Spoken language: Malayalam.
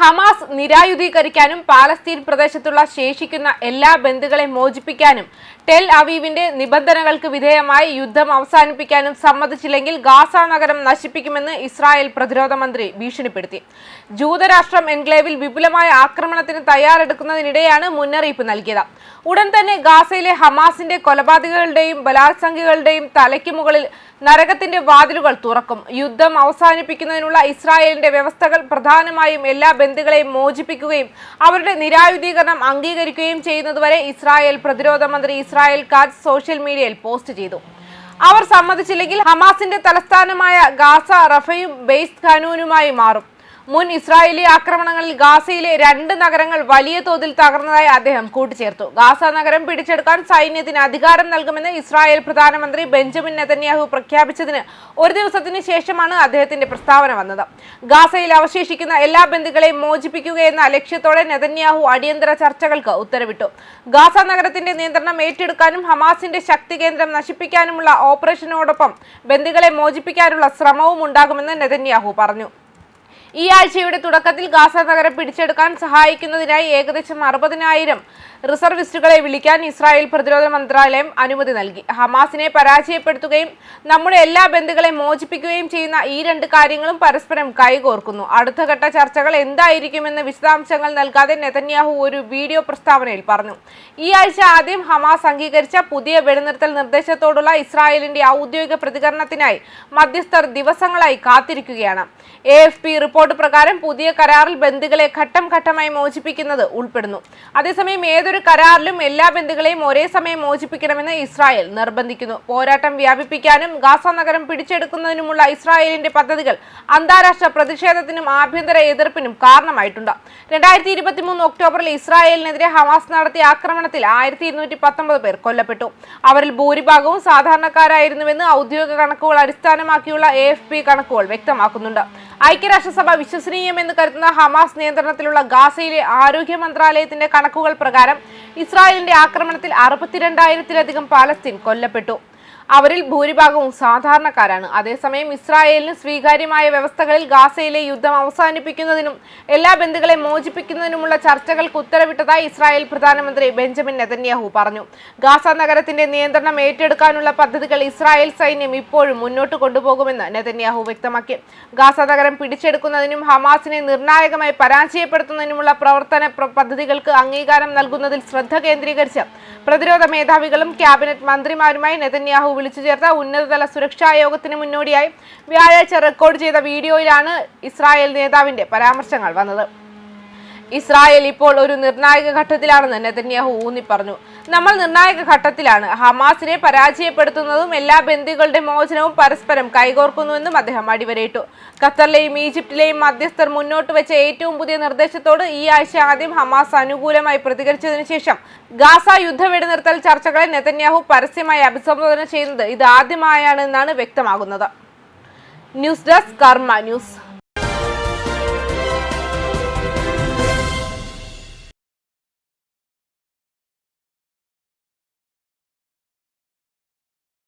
ഹമാസ് നിരായുധീകരിക്കാനും പാലസ്തീൻ പ്രദേശത്തുള്ള ശേഷിക്കുന്ന എല്ലാ ബന്ധുക്കളെ മോചിപ്പിക്കാനും ടെൽ അവീവിന്റെ നിബന്ധനകൾക്ക് വിധേയമായി യുദ്ധം അവസാനിപ്പിക്കാനും സമ്മതിച്ചില്ലെങ്കിൽ ഗാസ നഗരം നശിപ്പിക്കുമെന്ന് ഇസ്രായേൽ പ്രതിരോധ മന്ത്രി ഭീഷണിപ്പെടുത്തി. ജൂതരാഷ്ട്രം എൻക്ലേവിൽ വിപുലമായ ആക്രമണത്തിന് തയ്യാറെടുക്കുന്നതിനിടെയാണ് മുന്നറിയിപ്പ് നൽകിയത്. ഉടൻ തന്നെ ഗാസയിലെ ഹമാസിന്റെ കൊലപാതകങ്ങളുടെയും ബലാത്സംഗികളുടെയും തലയ്ക്ക് മുകളിൽ നരകത്തിന്റെ വാതിലുകൾ തുറക്കും. യുദ്ധം അവസാനിപ്പിക്കുന്നതിനുള്ള ഇസ്രായേലിന്റെ വ്യവസ്ഥകൾ പ്രധാനമായും എല്ലാ ബന്ധുക്കളെയും മോചിപ്പിക്കുകയും അവരുടെ നിരായുധീകരണം അംഗീകരിക്കുകയും ചെയ്യുന്നതുവരെ ഇസ്രായേൽ പ്രതിരോധ മന്ത്രി ഇസ്രായേൽ കാറ്റ് സോഷ്യൽ മീഡിയയിൽ പോസ്റ്റ് ചെയ്തു. അവർ സമ്മതിച്ചില്ലെങ്കിൽ ഹമാസിന്റെ തലസ്ഥാനമായ ഗാസ റഫയും ബെയ്സ് ഖാനൂനുമായി മാറും. മുൻ ഇസ്രായേലി ആക്രമണങ്ങളിൽ ഗാസയിലെ രണ്ട് നഗരങ്ങൾ വലിയ തോതിൽ തകർന്നതായി അദ്ദേഹം കൂട്ടിച്ചേർത്തു. ഗാസ നഗരം പിടിച്ചെടുക്കാൻ സൈന്യത്തിന് അധികാരം നൽകുമെന്ന് ഇസ്രായേൽ പ്രധാനമന്ത്രി ബെഞ്ചമിൻ നെതന്യാഹു പ്രഖ്യാപിച്ചതിന് ഒരു ദിവസത്തിന് ശേഷമാണ് അദ്ദേഹത്തിന്റെ പ്രസ്താവന വന്നത്. ഗാസയിൽ അവശേഷിക്കുന്ന എല്ലാ ബന്ധുക്കളെയും മോചിപ്പിക്കുകയെന്ന ലക്ഷ്യത്തോടെ നെതന്യാഹു അടിയന്തര ചർച്ചകൾക്ക് ഉത്തരവിട്ടു. ഗാസ നഗരത്തിന്റെ നിയന്ത്രണം ഏറ്റെടുക്കാനും ഹമാസിന്റെ ശക്തി കേന്ദ്രം നശിപ്പിക്കാനുമുള്ള ഓപ്പറേഷനോടൊപ്പം ബന്ധുക്കളെ മോചിപ്പിക്കാനുള്ള ശ്രമവും ഉണ്ടാകുമെന്ന് നെതന്യാഹു പറഞ്ഞു. ഈ ആഴ്ചയുടെ തുടക്കത്തിൽ ഗാസ നഗരം പിടിച്ചെടുക്കാൻ സഹായിക്കുന്നതിനായി ഏകദേശം അറുപതിനായിരം റിസർവിസ്റ്റുകളെ വിളിക്കാൻ ഇസ്രായേൽ പ്രതിരോധ മന്ത്രാലയം അനുമതി നൽകി. ഹമാസിനെ പരാജയപ്പെടുത്തുകയും നമ്മുടെ എല്ലാ ബന്ധുക്കളെ മോചിപ്പിക്കുകയും ചെയ്യുന്ന ഈ രണ്ട് കാര്യങ്ങളും പരസ്പരം കൈകോർക്കുന്നു. അടുത്തഘട്ട ചർച്ചകൾ എന്തായിരിക്കുമെന്ന് വിശദാംശങ്ങൾ നൽകാതെ നെതന്യാഹു ഒരു വീഡിയോ പ്രസ്താവനയിൽ പറഞ്ഞു. ഈ ആഴ്ച ആദ്യം ഹമാസ് അംഗീകരിച്ച പുതിയ വെടിനിർത്തൽ നിർദ്ദേശത്തോടുള്ള ഇസ്രായേലിന്റെ ഔദ്യോഗിക പ്രതികരണത്തിനായി മധ്യസ്ഥർ ദിവസങ്ങളായി കാത്തിരിക്കുകയാണ്. എ എഫ് പി റിപ്പോർട്ട് പ്രകാരം പുതിയ കരാറിൽ ബന്ധുക്കളെ ഘട്ടം ഘട്ടമായി മോചിപ്പിക്കുന്നത് ഉൾപ്പെടുന്നു. അതേസമയം ഏതൊരു കരാറിലും എല്ലാ ബന്ധുക്കളെയും ഒരേ സമയം മോചിപ്പിക്കണമെന്ന് ഇസ്രായേൽ നിർബന്ധിക്കുന്നു. പോരാട്ടം വ്യാപിപ്പിക്കാനും ഗാസ നഗരം പിടിച്ചെടുക്കുന്നതിനുമുള്ള ഇസ്രായേലിന്റെ പദ്ധതികൾ അന്താരാഷ്ട്ര പ്രതിഷേധത്തിനും ആഭ്യന്തര എതിർപ്പിനും കാരണമായിട്ടുണ്ട്. രണ്ടായിരത്തി ഇരുപത്തി മൂന്ന് ഒക്ടോബറിൽ ഇസ്രായേലിനെതിരെ ഹമാസ് നടത്തിയ ആക്രമണത്തിൽ ആയിരത്തി ഇരുന്നൂറ്റി പത്തൊമ്പത് പേർ കൊല്ലപ്പെട്ടു. അവരിൽ ഭൂരിഭാഗവും സാധാരണക്കാരായിരുന്നുവെന്ന് ഔദ്യോഗിക കണക്കുകൾ അടിസ്ഥാനമാക്കിയുള്ള എ കണക്കുകൾ വ്യക്തമാക്കുന്നുണ്ട്. ഐക്യരാഷ്ട്രസഭ വിശ്വസനീയമെന്ന് കരുതുന്ന ഹമാസ് നിയന്ത്രണത്തിലുള്ള ഗാസയിലെ ആരോഗ്യ മന്ത്രാലയത്തിന്റെ കണക്കുകൾ പ്രകാരം ഇസ്രായേലിന്റെ ആക്രമണത്തിൽ അറുപത്തിരണ്ടായിരത്തിലധികം പാലസ്തീൻ കൊല്ലപ്പെട്ടു. അവരിൽ ഭൂരിഭാഗവും സാധാരണക്കാരാണ്. അതേസമയം ഇസ്രായേലിന് സ്വീകാര്യമായ വ്യവസ്ഥകളിൽ ഗാസയിലെ യുദ്ധം അവസാനിപ്പിക്കുന്നതിനും എല്ലാ ബന്ധുക്കളെ മോചിപ്പിക്കുന്നതിനുമുള്ള ചർച്ചകൾക്ക് ഉത്തരവിട്ടതായി ഇസ്രായേൽ പ്രധാനമന്ത്രി ബെഞ്ചമിൻ നെതന്യാഹു പറഞ്ഞു. ഗാസ നഗരത്തിന്റെ നിയന്ത്രണം ഏറ്റെടുക്കാനുള്ള പദ്ധതികൾ ഇസ്രായേൽ സൈന്യം ഇപ്പോഴും മുന്നോട്ട് കൊണ്ടുപോകുമെന്ന് നെതന്യാഹു വ്യക്തമാക്കി. ഗാസ നഗരം പിടിച്ചെടുക്കുന്നതിനും ഹമാസിനെ നിർണായകമായി പരാജയപ്പെടുത്തുന്നതിനുമുള്ള പ്രവർത്തന പ്ര- പദ്ധതികൾക്ക് അംഗീകാരം നൽകുന്നതിൽ ശ്രദ്ധ കേന്ദ്രീകരിച്ച് പ്രതിരോധ മേധാവികളും ക്യാബിനറ്റ് മന്ത്രിമാരുമായി നെതന്യാഹു വിളിച്ചു ചേർത്ത ഉന്നതതല സുരക്ഷാ യോഗത്തിന് മുന്നോടിയായി വ്യാഴാഴ്ച റെക്കോർഡ് ചെയ്ത വീഡിയോയിലാണ് ഇസ്രായേൽ നേതാവിന്റെ പരാമർശങ്ങൾ വന്നത്. ഇസ്രായേൽ ഇപ്പോൾ ഒരു നിർണായക ഘട്ടത്തിലാണെന്ന് നെതന്യാഹു ഊന്നി പറഞ്ഞു നമ്മൾ നിർണായക ഘട്ടത്തിലാണ്. ഹമാസിനെ പരാജയപ്പെടുത്തുന്നതും എല്ലാ ബന്ദികളുടെ മോചനവും പരസ്പരം കൈകോർക്കുന്നുവെന്നും അദ്ദേഹം അടിവരയിട്ടു. ഖത്തറിലെയും ഈജിപ്തിലെയും മധ്യസ്ഥർ മുന്നോട്ട് വെച്ച ഏറ്റവും പുതിയ നിർദ്ദേശത്തോട് ഈ ആഴ്ച ആദ്യം ഹമാസ് അനുകൂലമായി പ്രതികരിച്ചതിനു ശേഷം ഗാസ യുദ്ധ വെടിനിർത്തൽ ചർച്ചകളെ നെതന്യാഹു പരസ്യമായി അഭിസംബോധന ചെയ്യുന്നത് ഇത് ആദ്യമായാണെന്നാണ് വ്യക്തമാകുന്നത്. News desk Karma news.